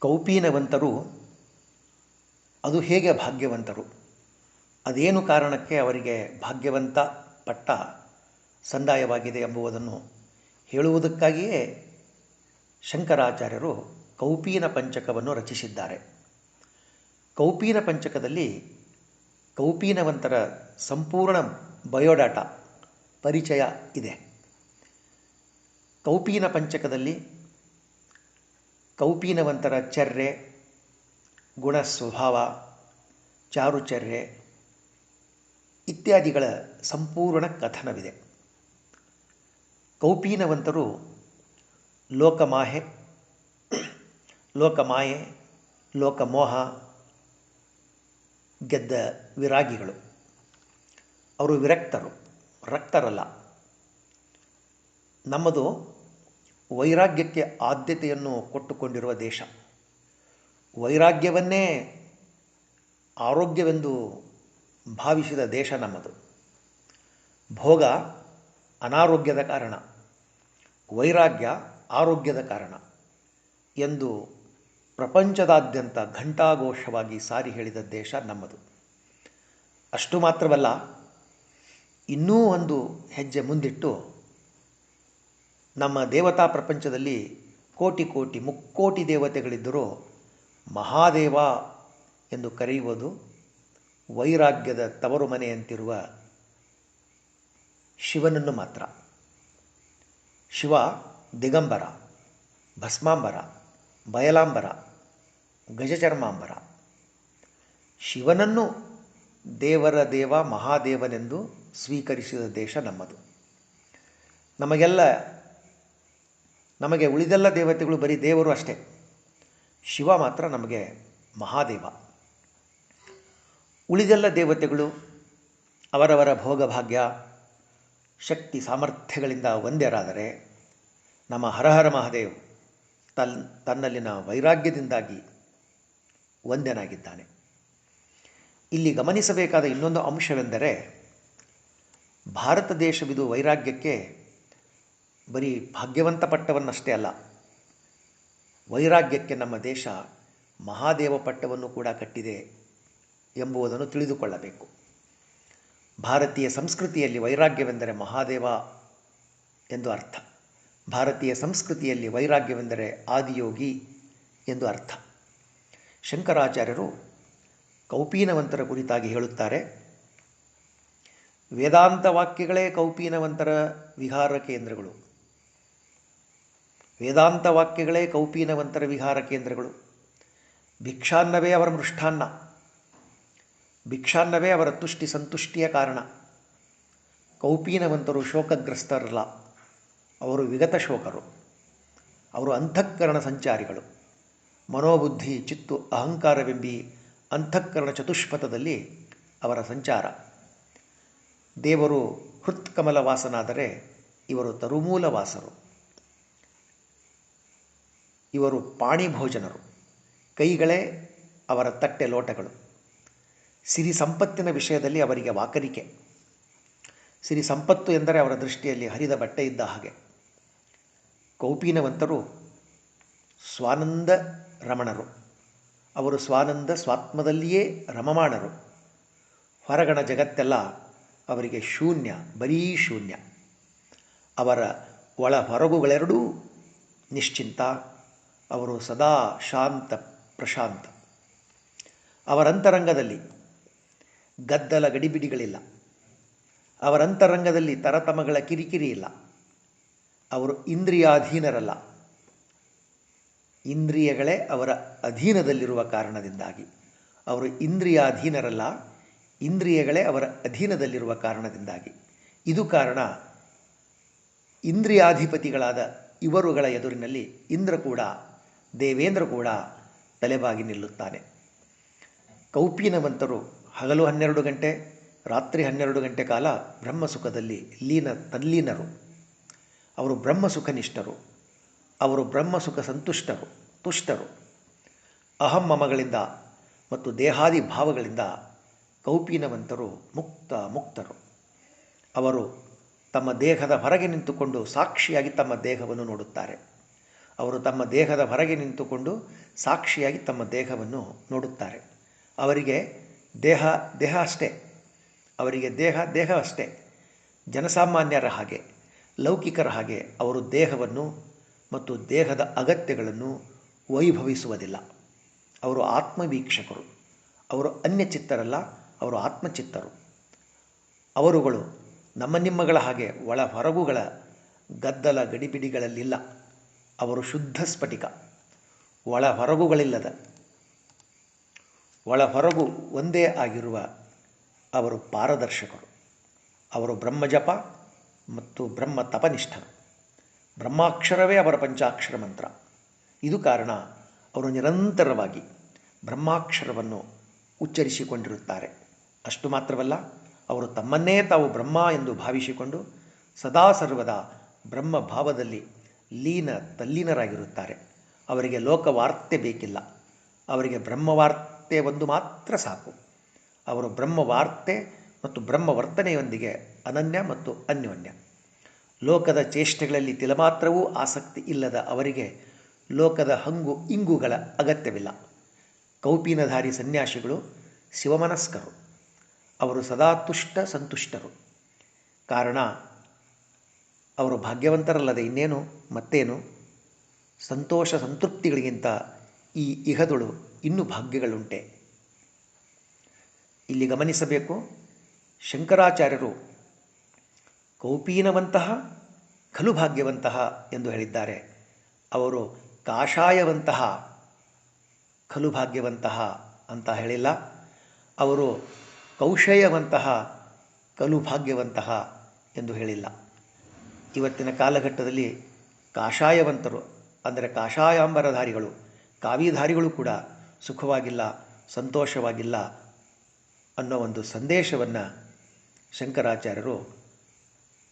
ಕೌಪೀನವಂತರು ಅದು ಹೇಗೆ ಭಾಗ್ಯವಂತರು? ಅದೇನು ಕಾರಣಕ್ಕೆ ಅವರಿಗೆ ಭಾಗ್ಯವಂತ ಪಟ್ಟ ಸಂದಾಯವಾಗಿದೆ ಎಂಬುದನ್ನು ಹೇಳುವುದಕ್ಕಾಗಿಯೇ ಶಂಕರಾಚಾರ್ಯರು ಕೌಪೀನ ಪಂಚಕವನ್ನು ರಚಿಸಿದ್ದಾರೆ. ಕೌಪೀನ ಪಂಚಕದಲ್ಲಿ ಕೌಪೀನವಂತರ ಸಂಪೂರ್ಣ ಬಯೋಡಾಟಾ ಪರಿಚಯ ಇದೆ. ಕೌಪೀನ ಪಂಚಕದಲ್ಲಿ ಕೌಪೀನವಂತರ ಚರ್ರೆ, ಗುಣ ಸ್ವಭಾವ ಚಾರುಚರ್ಯೆ ಇತ್ಯಾದಿಗಳ ಸಂಪೂರ್ಣ ಕಥನವಿದೆ. ಕೌಪೀನವಂತರು ಲೋಕಮಾಹೆ, ಲೋಕಮಾಯೆ, ಲೋಕಮೋಹ ಗೆದ್ದ ವಿರಾಗಿಗಳು. ಅವರು ವಿರಕ್ತರು, ರಕ್ತರಲ್ಲ. ನಮ್ಮದು ವೈರಾಗ್ಯಕ್ಕೆ ಆದ್ಯತೆಯನ್ನು ಕೊಟ್ಟುಕೊಂಡಿರುವ ದೇಶ. ವೈರಾಗ್ಯವನ್ನೇ ಆರೋಗ್ಯವೆಂದು ಭಾವಿಸಿದ ದೇಶ ನಮ್ಮದು. ಭೋಗ ಅನಾರೋಗ್ಯದ ಕಾರಣ, ವೈರಾಗ್ಯ ಆರೋಗ್ಯದ ಕಾರಣ ಎಂದು ಪ್ರಪಂಚದಾದ್ಯಂತ ಘಂಟಾಘೋಷವಾಗಿ ಸಾರಿ ಹೇಳಿದ ದೇಶ ನಮ್ಮದು. ಅಷ್ಟು ಮಾತ್ರವಲ್ಲ, ಇನ್ನೂ ಒಂದು ಹೆಜ್ಜೆ ಮುಂದಿಟ್ಟು ನಮ್ಮ ದೇವತಾ ಪ್ರಪಂಚದಲ್ಲಿ ಕೋಟಿ ಕೋಟಿ ಮುಕ್ಕೋಟಿ ದೇವತೆಗಳಿದ್ದರೂ ಮಹಾದೇವ ಎಂದು ಕರೆಯುವುದು ವೈರಾಗ್ಯದ ತವರು ಮನೆಯಂತಿರುವ ಶಿವನನ್ನು ಮಾತ್ರ. ಶಿವ ದಿಗಂಬರ, ಭಸ್ಮಾಂಬರ, ಬಯಲಾಂಬರ, ಗಜಚರ್ಮಾಂಬರ. ಶಿವನನ್ನು ದೇವರ ದೇವ ಮಹಾದೇವನೆಂದು ಸ್ವೀಕರಿಸಿದ ದೇಶ ನಮ್ಮದು. ನಮಗೆಲ್ಲ ನಮಗೆ ಉಳಿದೆಲ್ಲ ದೇವತೆಗಳು ಬರೀ ದೇವರು ಅಷ್ಟೇ. ಶಿವ ಮಾತ್ರ ನಮಗೆ ಮಹಾದೇವ. ಉಳಿದೆಲ್ಲ ದೇವತೆಗಳು ಅವರವರ ಭೋಗಭಾಗ್ಯ, ಶಕ್ತಿ ಸಾಮರ್ಥ್ಯಗಳಿಂದ ಒಂದೇರಾದರೆ ನಮ್ಮ ಹರಹರ ಮಹಾದೇವ್ ತನ್, ತನ್ನಲ್ಲಿನ ವೈರಾಗ್ಯದಿಂದಾಗಿ ಒಂದೇನಾಗಿದ್ದಾನೆ ಇಲ್ಲಿ ಗಮನಿಸಬೇಕಾದ ಇನ್ನೊಂದು ಅಂಶವೆಂದರೆ ಭಾರತ ದೇಶವಿದು ವೈರಾಗ್ಯಕ್ಕೆ ಬರೀ ಭಾಗ್ಯವಂತ ಪಟ್ಟವನ್ನಷ್ಟೇ ಅಲ್ಲ, ವೈರಾಗ್ಯಕ್ಕೆ ನಮ್ಮ ದೇಶ ಮಹಾದೇವ ಪಟ್ಟವನ್ನು ಕೂಡ ಕಟ್ಟಿದೆ ಎಂಬುದನ್ನು ತಿಳಿದುಕೊಳ್ಳಬೇಕು. ಭಾರತೀಯ ಸಂಸ್ಕೃತಿಯಲ್ಲಿ ವೈರಾಗ್ಯವೆಂದರೆ ಮಹಾದೇವ ಎಂದು ಅರ್ಥ. ಭಾರತೀಯ ಸಂಸ್ಕೃತಿಯಲ್ಲಿ ವೈರಾಗ್ಯವೆಂದರೆ ಆದಿಯೋಗಿ ಎಂದು ಅರ್ಥ. ಶಂಕರಾಚಾರ್ಯರು ಕೌಪೀನವಂತರ ಕುರಿತಾಗಿ ಹೇಳುತ್ತಾರೆ, ವೇದಾಂತ ವಾಕ್ಯಗಳೇ ಕೌಪೀನವಂತರ ವಿಹಾರ ಕೇಂದ್ರಗಳು. ವೇದಾಂತ ವಾಕ್ಯಗಳೇ ಕೌಪೀನವಂತರ ವಿಹಾರ ಕೇಂದ್ರಗಳು. ಭಿಕ್ಷಾನ್ನವೇ ಅವರ ಮೃಷ್ಟಾನ್ನ ಭಿಕ್ಷಾನ್ನವೇ ಅವರ ತುಷ್ಟಿ ಸಂತುಷ್ಟಿಯ ಕಾರಣ. ಕೌಪೀನವಂತರು ಶೋಕಗ್ರಸ್ತರಲ್ಲ. ಅವರು ವಿಗತ ಶೋಕರು. ಅವರು ಅಂತಃಕರಣ ಸಂಚಾರಿಗಳು. ಮನೋಬುದ್ಧಿ, ಚಿತ್ತು, ಅಹಂಕಾರವೆಂಬಿ ಅಂತಃಕರಣ ಚತುಷ್ಪಥದಲ್ಲಿ ಅವರ ಸಂಚಾರ. ದೇವರು ಹೃತ್ಕಮಲ ವಾಸನಾದರೆ ಇವರು ತರುಮೂಲ ವಾಸರು ಇವರು ಪಾಣಿಭೋಜನರು. ಕೈಗಳೇ ಅವರ ತಟ್ಟೆ ಲೋಟಗಳು. ಸಿರಿ ಸಂಪತ್ತಿನ ವಿಷಯದಲ್ಲಿ ಅವರಿಗೆ ವಾಕರಿಕೆ. ಸಿರಿ ಸಂಪತ್ತು ಎಂದರೆ ಅವರ ದೃಷ್ಟಿಯಲ್ಲಿ ಹರಿದ ಬಟ್ಟೆ ಇದ್ದ ಹಾಗೆ. ಕೌಪೀನವಂತರು ಸ್ವಾನಂದ ರಮಣರು ಅವರು ಸ್ವಾನಂದ ಸ್ವಾತ್ಮದಲ್ಲಿಯೇ ರಮಮಾಣರು. ಹೊರಗಣ ಜಗತ್ತೆಲ್ಲ ಅವರಿಗೆ ಶೂನ್ಯ, ಬರೀ ಶೂನ್ಯ. ಅವರ ಒಳ ಹೊರಗುಗಳೆರಡೂ ನಿಶ್ಚಿಂತ ಅವರು ಸದಾ ಶಾಂತ ಪ್ರಶಾಂತ. ಅವರಂತರಂಗದಲ್ಲಿ ಗದ್ದಲ ಗಡಿಬಿಡಿಗಳಿಲ್ಲ. ಅವರಂತರಂಗದಲ್ಲಿ ತರತಮಗಳ ಕಿರಿಕಿರಿ ಇಲ್ಲ. ಅವರು ಇಂದ್ರಿಯಾಧೀನರಲ್ಲ. ಇಂದ್ರಿಯಗಳೇ ಅವರ ಅಧೀನದಲ್ಲಿರುವ ಕಾರಣದಿಂದಾಗಿ. ಅವರು ಇಂದ್ರಿಯಾಧೀನರಲ್ಲ, ಇಂದ್ರಿಯಗಳೇ ಅವರ ಅಧೀನದಲ್ಲಿರುವ ಕಾರಣದಿಂದಾಗಿ. ಇದು ಕಾರಣ ಇಂದ್ರಿಯಾಧಿಪತಿಗಳಾದ ಇವರುಗಳ ಎದುರಿನಲ್ಲಿ ಇಂದ್ರ ಕೂಡ ದೇವೇಂದ್ರ ಕೂಡ ತಲೆಬಾಗಿ ನಿಲ್ಲುತ್ತಾನೆ. ಕೌಪೀನವಂತರು ಹಗಲು ಹನ್ನೆರಡು ಗಂಟೆ, ರಾತ್ರಿ ಹನ್ನೆರಡು ಗಂಟೆ ಕಾಲ ಬ್ರಹ್ಮಸುಖದಲ್ಲಿ ಲೀನ ತಲ್ಲೀನರು. ಅವರು ಬ್ರಹ್ಮಸುಖನಿಷ್ಠರು. ಅವರು ಬ್ರಹ್ಮಸುಖ ಸಂತುಷ್ಟರು, ತುಷ್ಟರು. ಅಹಂ ಮಮಗಳಿಂದ ಮತ್ತು ದೇಹಾದಿ ಭಾವಗಳಿಂದ ಕೌಪೀನವಂತರು ಮುಕ್ತ ಮುಕ್ತರು. ಅವರು ತಮ್ಮ ದೇಹದ ಹೊರಗೆ ನಿಂತುಕೊಂಡು ಸಾಕ್ಷಿಯಾಗಿ ತಮ್ಮ ದೇಹವನ್ನು ನೋಡುತ್ತಾರೆ. ಅವರು ತಮ್ಮ ದೇಹದ ಹೊರಗೆ ನಿಂತುಕೊಂಡು ಸಾಕ್ಷಿಯಾಗಿ ತಮ್ಮ ದೇಹವನ್ನು ನೋಡುತ್ತಾರೆ. ಅವರಿಗೆ ದೇಹ ದೇಹ ಅಷ್ಟೇ. ಅವರಿಗೆ ದೇಹ ದೇಹ ಅಷ್ಟೇ. ಜನಸಾಮಾನ್ಯರ ಹಾಗೆ, ಲೌಕಿಕರ ಹಾಗೆ ಅವರು ದೇಹವನ್ನು ಮತ್ತು ದೇಹದ ಅಗತ್ಯಗಳನ್ನು ವೈಭವಿಸುವುದಿಲ್ಲ. ಅವರು ಆತ್ಮವೀಕ್ಷಕರು. ಅವರು ಅನ್ಯಚಿತ್ತರಲ್ಲ, ಅವರು ಆತ್ಮಚಿತ್ತರು. ಅವರುಗಳು ನಮ್ಮ ನಿಮ್ಮಗಳ ಹಾಗೆ ಒಳ ಹೊರಗುಗಳ ಗದ್ದಲ ಗಡಿಬಿಡಿಗಳಲ್ಲಿಲ್ಲ. ಅವರು ಶುದ್ಧ ಸ್ಫಟಿಕ, ಒಳ ಹೊರಗುಗಳಿಲ್ಲದ. ಒಳ ಹೊರಗು ಒಂದೇ ಆಗಿರುವ ಅವರು ಪಾರದರ್ಶಕರು. ಅವರು ಬ್ರಹ್ಮಜಪ ಮತ್ತು ಬ್ರಹ್ಮ ತಪನಿಷ್ಠರು ಬ್ರಹ್ಮಾಕ್ಷರವೇ ಅವರ ಪಂಚಾಕ್ಷರ ಮಂತ್ರ. ಇದು ಕಾರಣ ಅವರು ನಿರಂತರವಾಗಿ ಬ್ರಹ್ಮಾಕ್ಷರವನ್ನು ಉಚ್ಚರಿಸಿಕೊಂಡಿರುತ್ತಾರೆ. ಅಷ್ಟು ಮಾತ್ರವಲ್ಲ, ಅವರು ತಮ್ಮನ್ನೇ ತಾವು ಬ್ರಹ್ಮ ಎಂದು ಭಾವಿಸಿಕೊಂಡು ಸದಾ ಸರ್ವದಾ ಬ್ರಹ್ಮ ಭಾವದಲ್ಲಿ ಲೀನ ತಲ್ಲೀನರಾಗಿರುತ್ತಾರೆ. ಅವರಿಗೆ ಲೋಕವಾರ್ತೆ ಬೇಕಿಲ್ಲ. ಅವರಿಗೆ ಬ್ರಹ್ಮವಾರ್ತೆ ಒಂದು ಮಾತ್ರ ಸಾಕು. ಅವರು ಬ್ರಹ್ಮವಾರ್ತೆ ಮತ್ತು ಬ್ರಹ್ಮವರ್ತನೆಯೊಂದಿಗೆ ಅನನ್ಯ ಮತ್ತು ಅನ್ಯೋನ್ಯ. ಲೋಕದ ಚೇಷ್ಟೆಗಳಲ್ಲಿ ತಿಲಮಾತ್ರವೂ ಆಸಕ್ತಿ ಇಲ್ಲದ ಅವರಿಗೆ ಲೋಕದ ಹಂಗು ಇಂಗುಗಳ ಅಗತ್ಯವಿಲ್ಲ. ಕೌಪೀನಧಾರಿ ಸನ್ಯಾಸಿಗಳು ಶಿವಮನಸ್ಕರು. ಅವರು ಸದಾ ತುಷ್ಟ ಸಂತುಷ್ಟರು. ಕಾರಣ ಅವರು ಭಾಗ್ಯವಂತರಲ್ಲದೆ ಇನ್ನೇನು? ಮತ್ತೇನು? ಸಂತೋಷ ಸಂತೃಪ್ತಿಗಳಿಗಿಂತ ಈ ಇಹದೊಳು ಇನ್ನೂ ಭಾಗ್ಯಗಳುಂಟೆ. ಇಲ್ಲಿ ಗಮನಿಸಬೇಕು, ಶಂಕರಾಚಾರ್ಯರು ಕೌಪೀನವಂತಹ, ಖಲು ಭಾಗ್ಯವಂತಹ ಎಂದು ಹೇಳಿದ್ದಾರೆ. ಅವರು ಕಾಷಾಯವಂತಹ, ಖಲು ಭಾಗ್ಯವಂತಹ ಅಂತ ಹೇಳಿಲ್ಲ. ಅವರು ಕೌಶಯವಂತಹ ಕಲು ಭಾಗ್ಯವಂತಹ ಎಂದು ಹೇಳಿಲ್ಲ. ಇವತ್ತಿನ ಕಾಲಘಟ್ಟದಲ್ಲಿ ಕಾಷಾಯವಂತರು, ಅಂದರೆ ಕಾಷಾಯಾಂಬರಧಾರಿಗಳು, ಕಾವಿಧಾರಿಗಳು ಕೂಡ ಸುಖವಾಗಿಲ್ಲ, ಸಂತೋಷವಾಗಿಲ್ಲ ಅನ್ನೋ ಒಂದು ಸಂದೇಶವನ್ನು ಶಂಕರಾಚಾರ್ಯರು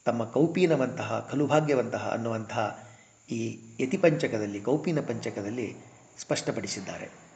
ತಮ್ಮ ಕೌಪೀನವಂತಹ, ಕಲುಭಾಗ್ಯವಂತಹ ಅನ್ನುವಂತಹ ಈ ಯತಿಪಂಚಕದಲ್ಲಿ, ಕೌಪೀನ ಪಂಚಕದಲ್ಲಿ ಸ್ಪಷ್ಟಪಡಿಸಿದ್ದಾರೆ.